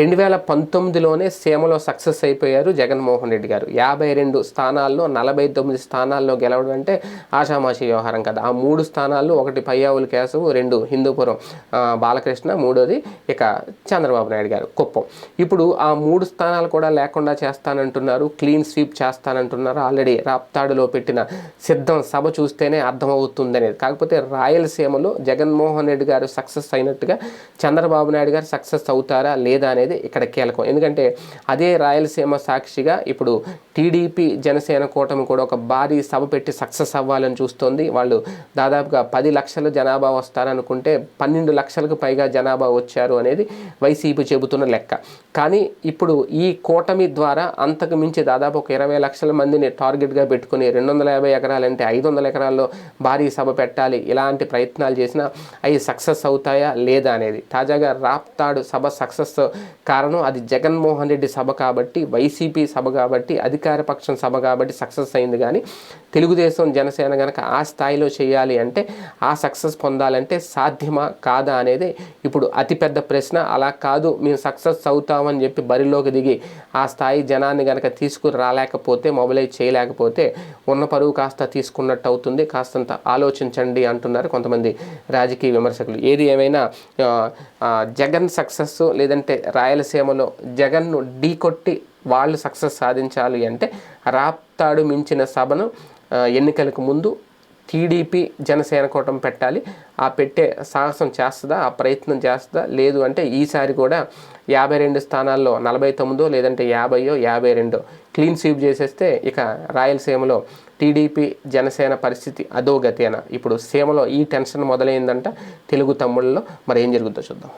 రెండు వేల పంతొమ్మిదిలోనే సీమలో సక్సెస్ అయిపోయారు జగన్మోహన్ రెడ్డి గారు. యాభై రెండు స్థానాల్లో నలభై తొమ్మిది స్థానాల్లో గెలవడం అంటే ఆషామాషి వ్యవహారం కదా. ఆ మూడు స్థానాల్లో ఒకటి పయ్యావుల కేశవు రెండు హిందూపురం బాలకృష్ణ మూడోది ఇక చంద్రబాబు నాయుడు గారు కుప్పం. ఇప్పుడు ఆ మూడు స్థానాలు కూడా లేకుండా చేస్తానంటున్నారు క్లీన్ స్వీప్ చేస్తానంటున్నారు ఆల్రెడీ రాప్తాడులో పెట్టిన సిద్ధం సభ చూస్తేనే అర్థమవుతుంది అనేది కాకపోతే రాయలసీమలో జగన్మోహన్ రెడ్డి గారు సక్సెస్ అయినట్టుగా చంద్రబాబు నాయుడు గారు సక్సెస్ అవుతారా లేదా అనేది అనేది ఇక్కడ కీలకం. ఎందుకంటే అదే రాయలసీమ సాక్షిగా ఇప్పుడు టీడీపీ జనసేన కూటమి కూడా ఒక భారీ సభ పెట్టి సక్సెస్ అవ్వాలని చూస్తోంది. వాళ్ళు దాదాపుగా పది లక్షల జనాభా వస్తారనుకుంటే పన్నెండు లక్షలకు పైగా జనాభా వచ్చారు అనేది వైసీపీ చెబుతున్న లెక్క. కానీ ఇప్పుడు ఈ కూటమి ద్వారా అంతకు మించి దాదాపు ఒక ఇరవై లక్షల మందిని టార్గెట్గా పెట్టుకుని రెండు వందల యాభై ఎకరాలంటే ఐదు వందల ఎకరాల్లో భారీ సభ పెట్టాలి. ఇలాంటి ప్రయత్నాలు చేసినా అవి సక్సెస్ అవుతాయా లేదా అనేది. తాజాగా రాప్తాడు సభ సక్సెస్ కారణం అది జగన్మోహన్ రెడ్డి సభ కాబట్టి వైసీపీ సభ కాబట్టి అధికార పక్షం సభ కాబట్టి సక్సెస్ అయింది కానీ తెలుగుదేశం జనసేన కనుక ఆ స్థాయిలో చేయాలి అంటే ఆ సక్సెస్ పొందాలంటే సాధ్యమా కాదా అనేది ఇప్పుడు అతిపెద్ద ప్రశ్న. అలా కాదు మేము సక్సెస్ అవుతామని చెప్పి బరిలోకి దిగి ఆ స్థాయి జనాన్ని కనుక తీసుకుని రాలేకపోతే మొబిలైజ్ చేయలేకపోతే ఉన్న పరువు కాస్త తీసుకున్నట్టు అవుతుంది. కాస్తంత ఆలోచించండి అంటున్నారు కొంతమంది రాజకీయ విమర్శకులు. ఏది ఏమైనా జగన్ సక్సెస్ లేదంటే రాయలసీమలో జగన్ను ఢీకొట్టి వాళ్ళు సక్సెస్ సాధించాలి అంటే రాప్తాడు మించిన సభను ఎన్నికలకు ముందు టీడీపీ జనసేన కూటమి పెట్టాలి. ఆ పెట్టే సాహసం చేస్తుందా? ఆ ప్రయత్నం చేస్తుందా? లేదు అంటే ఈసారి కూడా యాభై రెండు స్థానాల్లో నలభై తొమ్మిదో లేదంటే యాభైయో యాభై రెండో క్లీన్ స్వీప్ చేసేస్తే ఇక రాయలసీమలో టీడీపీ జనసేన పరిస్థితి అధోగతేనా. ఇప్పుడు సీమలో ఈ టెన్షన్ మొదలైందంట తెలుగు తమ్ముళ్ళలో. మరి ఏం జరుగుతుందో చూద్దాం.